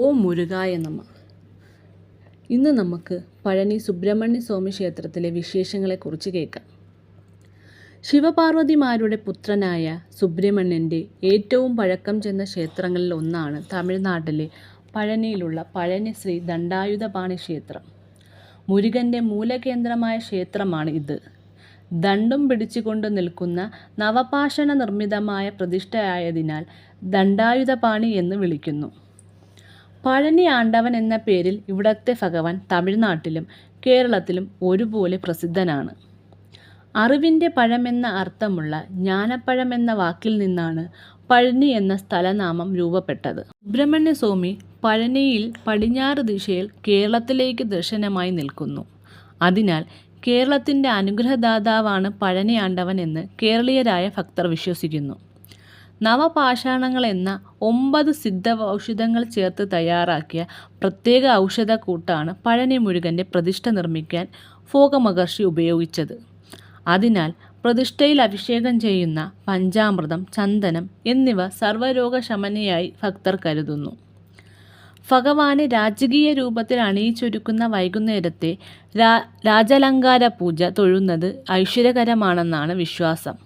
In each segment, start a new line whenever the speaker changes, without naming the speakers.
ഓ മുരുകായ നമ. ഇന്ന് നമുക്ക് പഴനി സുബ്രഹ്മണ്യ സ്വാമി ക്ഷേത്രത്തിലെ വിശേഷങ്ങളെക്കുറിച്ച് കേൾക്കാം. ശിവപാർവതിമാരുടെ പുത്രനായ സുബ്രഹ്മണ്യന്റെ ഏറ്റവും പഴക്കം ചെന്ന ക്ഷേത്രങ്ങളിൽ ഒന്നാണ് തമിഴ്നാട്ടിലെ പഴനിയിലുള്ള പഴനി ശ്രീ ദണ്ഡായുധപാണി ക്ഷേത്രം. മുരുകന്റെ മൂലകേന്ദ്രമായ ക്ഷേത്രമാണ് ഇത്. ദണ്ഡും പിടിച്ചുകൊണ്ട് നിൽക്കുന്ന നവപാഷണ നിർമ്മിതമായ പ്രതിഷ്ഠയായതിനാൽ ദണ്ഡായുധപാണി എന്ന് വിളിക്കുന്നു. പഴനി ആണ്ടവൻ എന്ന പേരിൽ ഇവിടത്തെ ഭഗവാൻ തമിഴ്നാട്ടിലും കേരളത്തിലും ഒരുപോലെ പ്രസിദ്ധനാണ്. അറിവിന്റെ പഴമെന്ന അർത്ഥമുള്ള ജ്ഞാനപ്പഴം എന്ന വാക്കിൽ നിന്നാണ് പഴനി എന്ന സ്ഥലനാമം രൂപപ്പെട്ടത്. സുബ്രഹ്മണ്യസ്വാമി പഴനിയിൽ പടിഞ്ഞാറ് ദിശയിൽ കേരളത്തിലേക്ക് ദർശനമായി നിൽക്കുന്നു. അതിനാൽ കേരളത്തിന്റെ അനുഗ്രഹദാതാവാണ് പഴനി ആണ്ടവൻ എന്ന് കേരളീയരായ ഭക്തർ വിശ്വസിക്കുന്നു. നവപാഷാണങ്ങൾ എന്ന ഒമ്പത് സിദ്ധ ഔഷധങ്ങൾ ചേർത്ത് തയ്യാറാക്കിയ പ്രത്യേക ഔഷധക്കൂട്ടാണ് പഴനി മുരുകന്റെ പ്രതിഷ്ഠ നിർമ്മിക്കാൻ ഫോകമഹർഷി ഉപയോഗിച്ചത്. അതിനാൽ പ്രതിഷ്ഠയിൽ അഭിഷേകം ചെയ്യുന്ന പഞ്ചാമൃതം ചന്ദനം എന്നിവ സർവരോഗശമനയായി ഭക്തർ കരുതുന്നു. ഭഗവാനെ രാജകീയ രൂപത്തിൽ അണിയിച്ചൊരുക്കുന്ന വൈകുന്നേരത്തെ രാജലങ്കാര പൂജ തൊഴുന്നത് ഐശ്വര്യകരമാണെന്നാണ് വിശ്വാസം.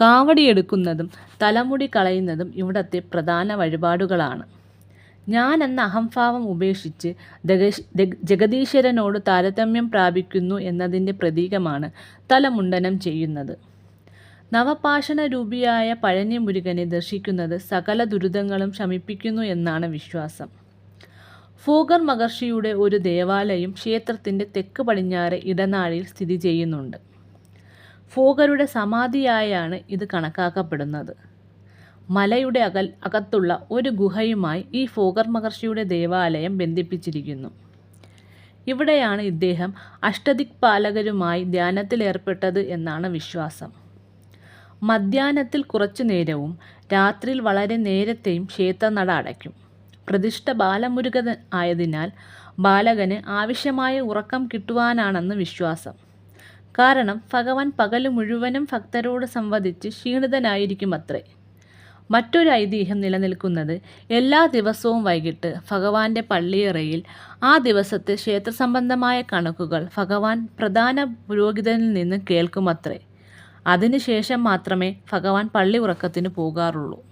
കാവടിയെടുക്കുന്നതും തലമുടി കളയുന്നതും ഇവിടത്തെ പ്രധാന വഴിപാടുകളാണ്. ഞാൻ എന്ന അഹംഭാവം ഉപേക്ഷിച്ച് ജഗദീശ്വരനോട് താരതമ്യം പ്രാപിക്കുന്നു എന്നതിന്റെ പ്രതീകമാണ് തലമുണ്ടനം ചെയ്യുന്നത്. നവപാഷണ രൂപിയായ പഴനി മുരുകനെ ദർശിക്കുന്നത് സകല ദുരിതങ്ങളും ശമിപ്പിക്കുന്നു എന്നാണ് വിശ്വാസം. ഫോഗർ മഹർഷിയുടെ ഒരു ദേവാലയം ക്ഷേത്രത്തിന്റെ തെക്ക് പടിഞ്ഞാറ് ഇടനാഴിയിൽ സ്ഥിതി ചെയ്യുന്നുണ്ട്. ഫോഗരുടെ സമാധിയായാണ് ഇത് കണക്കാക്കപ്പെടുന്നത്. മലയുടെ അകൽ അകത്തുള്ള ഒരു ഗുഹയുമായി ഈ ഫോഗർ മഹർഷിയുടെ ദേവാലയം ബന്ധിപ്പിച്ചിരിക്കുന്നു. ഇവിടെയാണ് ഇദ്ദേഹം അഷ്ടദിക്പാലകരുമായി ധ്യാനത്തിലേർപ്പെട്ടത് എന്നാണ് വിശ്വാസം. മധ്യാഹ്നത്തിൽ കുറച്ചു നേരവും രാത്രിയിൽ വളരെ നേരത്തെയും ക്ഷേത്രനട അടയ്ക്കും. പ്രതിഷ്ഠ ബാലമുരുകൻ ആയതിനാൽ ബാലകന് ആവശ്യമായ ഉറക്കം കിട്ടുവാനാണെന്ന് വിശ്വാസം. കാരണം ഭഗവാൻ പകൽ മുഴുവനും ഭക്തരോട് സംവദിച്ച് ക്ഷീണിതനായിരിക്കും അത്രേ മറ്റൊരു ഐതിഹ്യം നിലനിൽക്കുന്നത് എല്ലാ ദിവസവും വൈകിട്ട് ഭഗവാന്റെ പള്ളിയറയിൽ ആ ദിവസത്തെ ക്ഷേത്രസംബന്ധമായ കണക്കുകൾ ഭഗവാൻ പ്രധാന പുരോഹിതനിൽ നിന്ന് കേൾക്കുമത്രേ. അതിനുശേഷം മാത്രമേ ഭഗവാൻ പള്ളി ഉറക്കത്തിന് പോകാറുള്ളൂ.